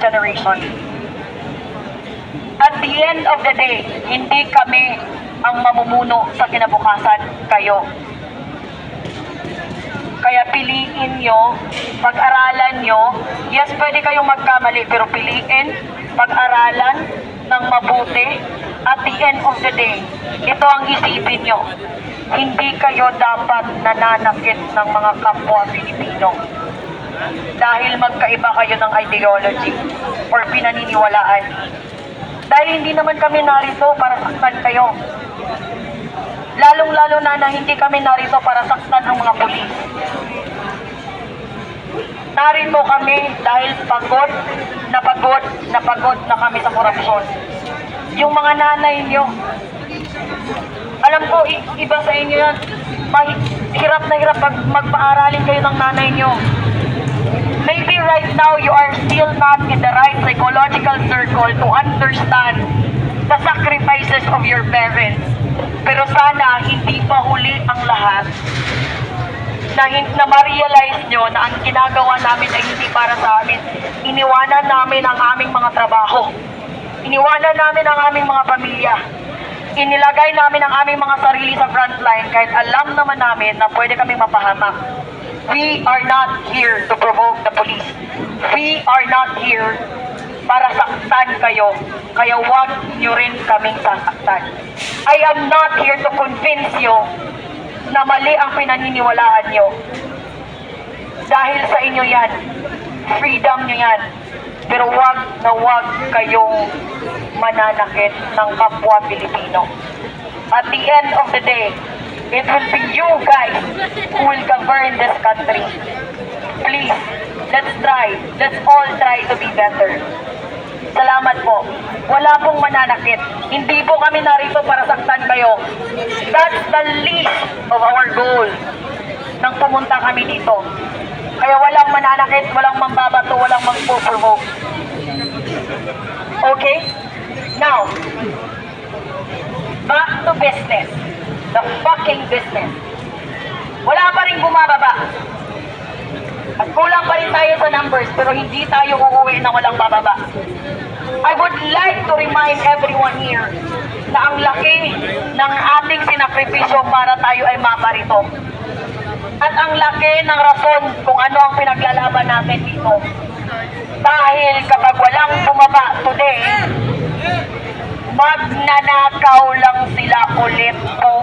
generation. At the end of the day, hindi kami ang mamumuno sa kinabukasan, kayo. Kaya piliin nyo, pag-aralan nyo, yes, pwede kayong magkamali, pero piliin, pag-aralan ng mabuti, at the end of the day, ito ang isipin nyo, hindi kayo dapat nananakit ng mga kapwa Pilipino dahil magkaiba kayo ng ideology or pinaniniwalaan. Dahil hindi naman kami narito para saktan kayo. Lalong-lalo na na hindi kami narito para saktan ang mga pulis. Narito kami dahil pagod na pagod na kami sa korupsyon. Yung mga nanay nyo, alam ko, iba sa inyo yan, hirap na hirap pag magpaaralin kayo ng nanay nyo. Maybe right now you are still not in the right psychological circle to understand the sacrifices of your parents. Pero sana hindi pa huli ang lahat na, na ma-realize nyo na ang ginagawa namin ay hindi para sa amin. Iniwanan namin ang aming mga trabaho. Iniwanan namin ang aming mga pamilya. Inilagay namin ang aming mga sarili sa frontline kahit alam naman namin na pwede kami mapahamak. We are not here to provoke the police. We are not here para saktan kayo. Kaya huwag nyo rin kaming sasaktan. I am not here to convince you na mali ang pinaniniwalaan nyo. Dahil sa inyo yan. Freedom nyo yan. Pero wag na wag kayong mananakit ng kapwa Pilipino. At the end of the day, it will be you guys who will govern this country. Please, let's try. Let's all try to be better. Salamat po. Wala pong mananakit. Hindi po kami narito para saktan kayo. That's the least of our goal nang pumunta kami dito. Kaya walang mananakit, walang mambabato, walang magpo-provoke. Okay? Now, back to business. The fucking business. Wala pa rin bumababa. At kulang pa rin tayo sa numbers, pero hindi tayo uuwi na walang bababa. I would like to remind everyone here na ang laki ng ating sinakripisyo para tayo ay maparito. At ang laki ng rason kung ano ang pinaglalaban natin dito. Dahil kapag walang bumaba today, magnanakaw lang sila ulit bukas.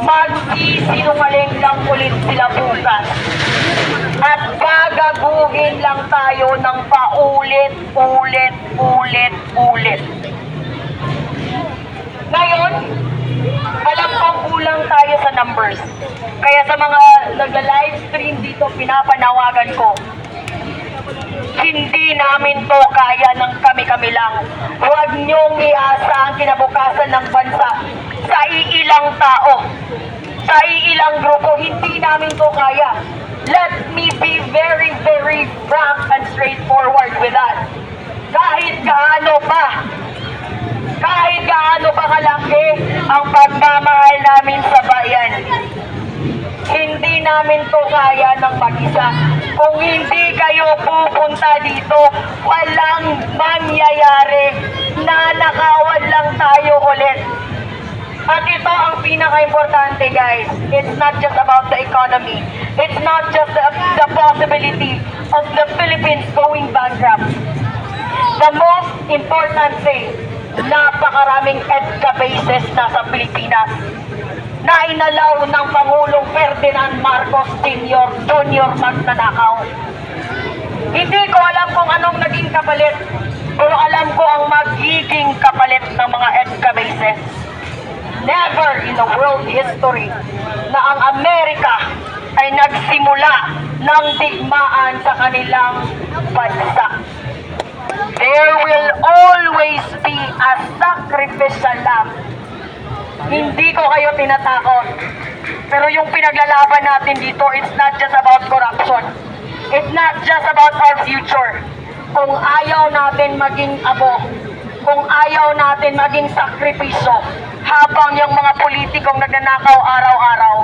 Magsisinungaling lang ulit sila bukas. At gagaguhin lang tayo ng paulit, ulit, ulit, ulit. Ngayon, alam kong kulang tayo sa numbers. Kaya sa mga nagla-live stream dito, pinapanawagan ko, hindi namin to kaya ng kami-kami lang. Huwag niyong iasa ang kinabukasan ng bansa sa iilang tao, sa iilang grupo. Hindi namin to kaya. Let me be very, very frank and straightforward with that. Kahit gaano pa, kahit gaano pa kalaki ang pagmamahal namin sa bayan, hindi namin to kaya ng mag-isa. Kung hindi kayo pupunta dito, walang mangyayari. Nanakawan lang tayo ulit. At ito ang pinaka-importante guys. It's not just about the economy. It's not just the, the possibility of the Philippines going bankrupt. The most important thing, napakaraming EDCA bases na sa Pilipinas na inalaw ng Pangulong Ferdinand Marcos Sr. Jr. magnanakaw. Hindi ko alam kung anong naging kapalit, pero alam ko ang magiging kapalit ng mga EDCA bases. Never in the world history na ang Amerika ay nagsimula ng digmaan sa kanilang bansa. There will always be a sacrificial lamb. Hindi ko kayo tinatakot. Pero yung pinaglalaban natin dito, it's not just about corruption. It's not just about our future. Kung ayaw natin maging abo, kung ayaw natin maging sakripisyo, habang yung mga politikong nagnanakaw araw-araw,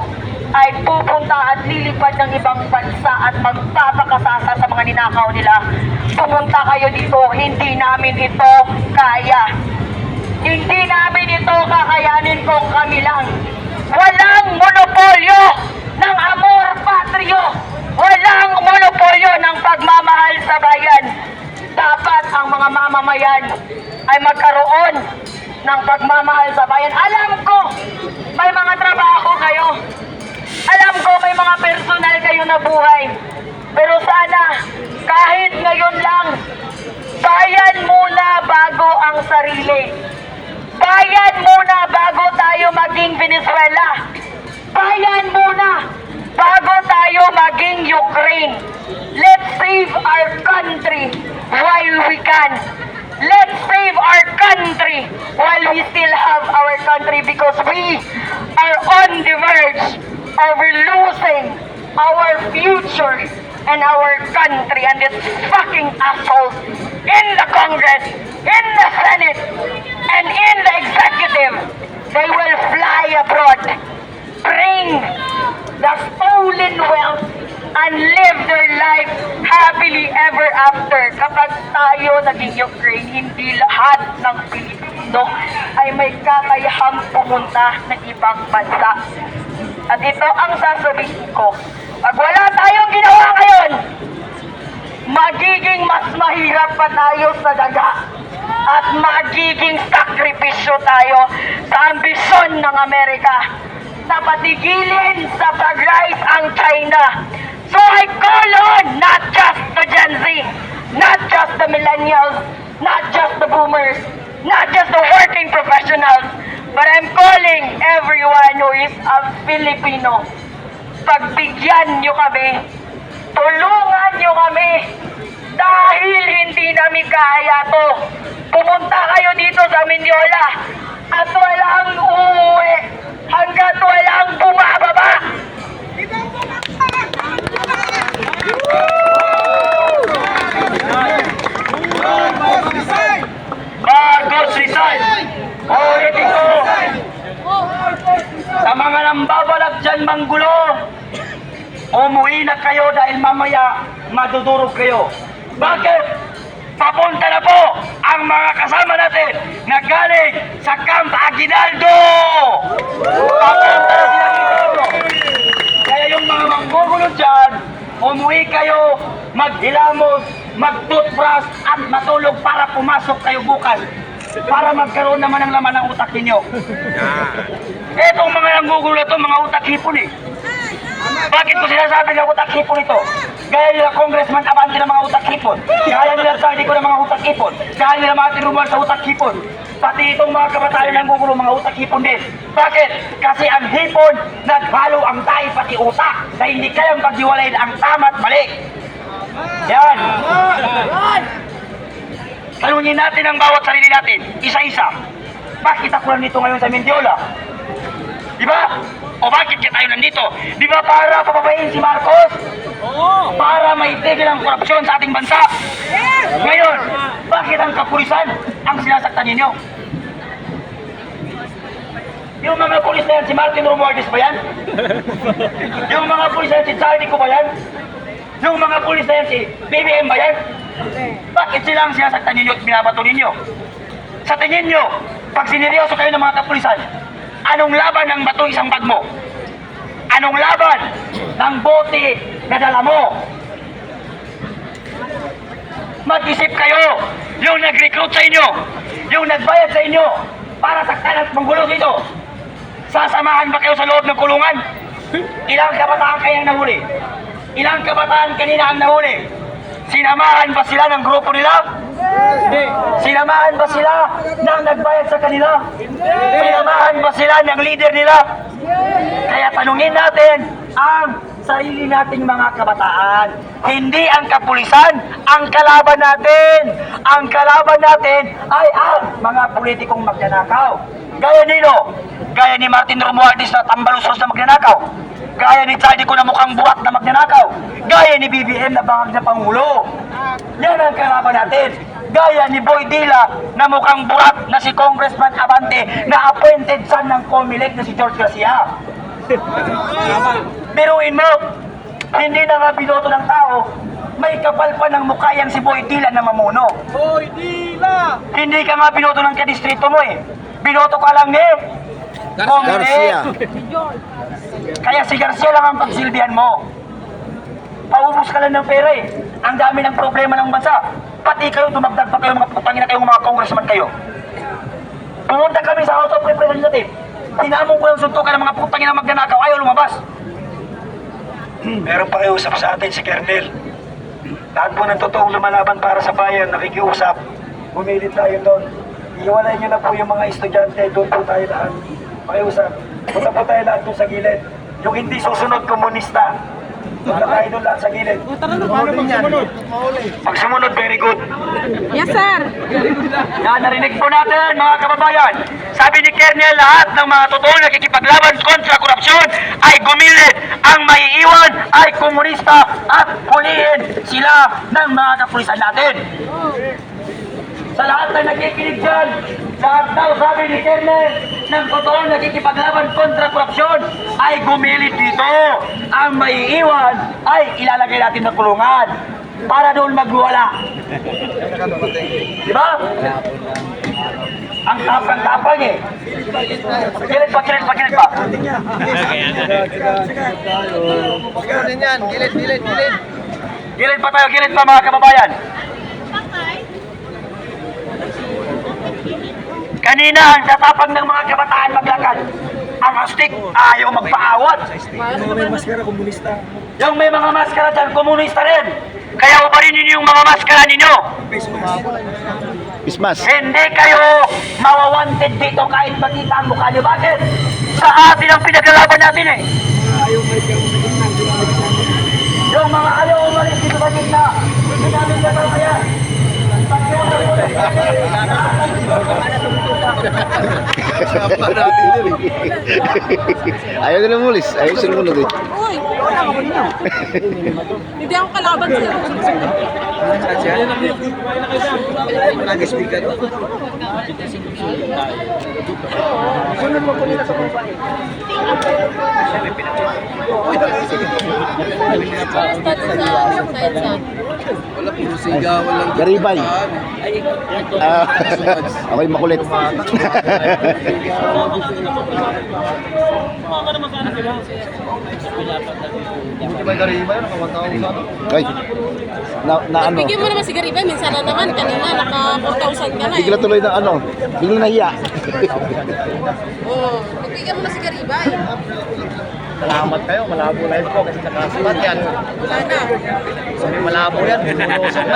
ay pupunta at lilipad ng ibang bansa at magpapakasasa sa mga ninakaw nila. Pumunta kayo hindi namin ito kaya. Hindi namin ito kakayanin kung kami lang. Walang monopolyo ng amor patrio. Walang monopolyo ng pagmamahal sa bayan. Dapat ang mga mamamayan ay magkaroon ng pagmamahal sa bayan. Alam ko, may mga trabaho kayo. Alam ko may mga personal kayo na buhay. Pero sana, kahit ngayon lang, bayan muna bago ang sarili. Bayan muna bago tayo maging Venezuela. Bayan muna bago tayo maging Ukraine. Let's save our country while we can. Let's save our country while we still have our country because we are on the of losing our future and our country and these fucking assholes in the Congress, in the Senate, and in the executive. They will fly abroad, bring the stolen wealth and live their life happily ever after. Kapag tayo naging Ukraine, hindi lahat ng Pilipino ay may kakayahang pumunta ng ibang bansa. At ito ang sasabihin ko. Pag wala tayong ginawa ngayon, magiging mas mahirap pa tayo sa daga at magiging sakripisyo tayo sa ambisyon ng Amerika na patigilin sa pag-rise ang China. So I call on not just the Gen Z, not just the millennials, not just the boomers, not just the working professionals, but I'm calling everyone who is a Filipino. Pagbigyan nyo kami Tulungan nyo kami dahil hindi namin kaya to. Pumunta kayo dito sa Mindiola at walang uuwi hanggat walang bumababa. Marcos Rizal! Ulitin ko! Sa mga nambabalag dyan manggulo, umuwi na kayo dahil mamaya madudurog kayo. Bakit? Papunta na po ang mga kasama natin na galing sa Camp Aguinaldo! Papunta na sila dito! Kaya yung mga manggugulo dyan, umuwi kayo, maghilamos, mag-toothbrush at matulog para pumasok kayo bukas para magkaroon naman ng laman ng utak ninyo. Etong mga nanggugulo to, mga utak hipon eh. Bakit ko sinasabi na utak hipon ito? Gaya nila Congressman Abante ng mga utak hipon. Gaya nila Sardi ko ng mga utak hipon. Gaya nila Martin Romuald sa utak hipon. Pati itong mga kabataan ng gugulo, mga utak hipon din. Bakit? Kasi ang hipon, naghalo ang tayo pati utak na hindi kayang paghiwalayin ang tama at mali. Yan. Tanungin natin ang bawat sarili natin, isa-isa. Bakit ako nandito ngayon sa Mendiola? Di ba? O bakit kaya tayo nandito? Di ba para papabayin si Marcos? Oo. Para maitigil ang korupsyon sa ating bansa? Ngayon, bakit ang kapulisan ang sinasaktan ninyo? Yung mga pulis na yan, si Martin Romualdez ba yan? Yung mga pulis na yan, si Charlie ko ba yan? Yung mga pulis na yan, si BBM ba yan? Bakit sila ang sinasaktan ninyo at binabato ninyo? Sa tingin nyo, pag sineryoso kayo ng mga kapulisan, anong laban ng bato isang bag mo? Anong laban ng bote na dala mo? Mag-isip kayo, yung nag-recruit sa inyo, yung nagbayad sa inyo, para saktan at manggulo dito. Sasamahan ba kayo sa loob ng kulungan? Ilang kabataan kayang nahuli? Ilang kabataan kanina ang nahuli? Sinamahan ba sila ng grupo nila? Hindi. Sinamahan ba sila ng nagbayad sa kanila? Sinamahan ba sila ng leader nila? Kaya tanungin natin ang sarili nating mga kabataan. Hindi ang kapulisan ang kalaban natin. Ang kalaban natin ay ang mga politikong magnanakaw. Gaya nino, gaya ni Martin Romualdez na tambalusos na magnanakaw. Gaya ni Charlie ko na mukhang buwat na magnanakaw. Gaya ni BBM na bangag na pangulo. Yan ang kalaban natin. Gaya ni Boy Dila na mukhang burat na si Congressman Abante na appointed son ng Comelec na si George Garcia. Biruin mo, hindi na nga binoto ng tao May kapal pa ng mukha yan si Boy Dila na mamuno. Hoy, Dila! Hindi ka nga binoto ng kadistrito mo eh. Binoto ka lang ni Kong Garcia. Kaya si Garcia lang ang pagsilbihan mo. Paubos ka lang ng pera eh. Ang dami ng problema ng bansa. Pati kayo, dumagdag pa kayo mga putangin na kayong mga congressman kayo. Pumunta kami sa House of Representatives. Tinamong ko yung suntukan ng mga putangin na magnanakaw. Ayaw lumabas. Meron pa kayo usap sa atin si Kernel. Lahat po ng totoong lumalaban para sa bayan, nakikiusap. Bumilit tayo doon. Iiwalay niyo na po yung mga estudyante, doon po tayo lahat. Pakiusap. Punta po tayo lahat doon sa gilid. Yung hindi susunod komunista. Punta tayo doon lahat sa gilid. Paano pag sumunod? Pag sumunod, very good. Yes, sir. Yan, narinig po natin mga kababayan. Sabi ni Kernel, lahat ng mga totoong nakikipaglaban kontra korupsyon ay gumilid. Ang maiiwan ay komunista at huliin sila ng mga kapulisan natin. Sa lahat na nakikinig dyan, lahat daw sabi ni Kernel, ng totoong nakikipaglaban kontra korupsyon ay gumilid dito. Ang maiiwan ay ilalagay natin ng kulungan para doon magwala. Di ba? Ang tapang-tapang eh. Kilit pa, kilit pa, kilit pa. Gilid, gilid, gilid. Gilid pa tayo, gilid pa mga kababayan. Kanina, ang tatapang ng mga kabataan maglakad. Ang astig, ayaw magpaawat. May maskara komunista. Yung may mga maskara dyan, komunista rin. Kaya ubarin ninyo yung mga maskara ninyo. Ismas. Hindi kayo mawawanted dito kahit makita ang mukha niyo. Bakit? Sa atin ang pinaglalaban natin eh. Yung mga ayaw umalis dito sa gitna, hindi namin gagawin Ayaw nila mulis. Ayaw sila munod eh. Uy, wala ako niyo. Hindi ako kalaban sir. Nag-speaker. Wala puro sigaw, walang Garibay. Ah, ako'y makulit. Ay, na, na ano, Bigyan mo naman si Gariba, minsan na naman, kanina naka 4,000 ka na eh. bigla tuloy na ano, bigla nahiya. Oo, bigyan mo na si Gariba eh. Salamat kayo, malabo na yun po kasi nakasulat yan. Wala na. Sabi malabo yan,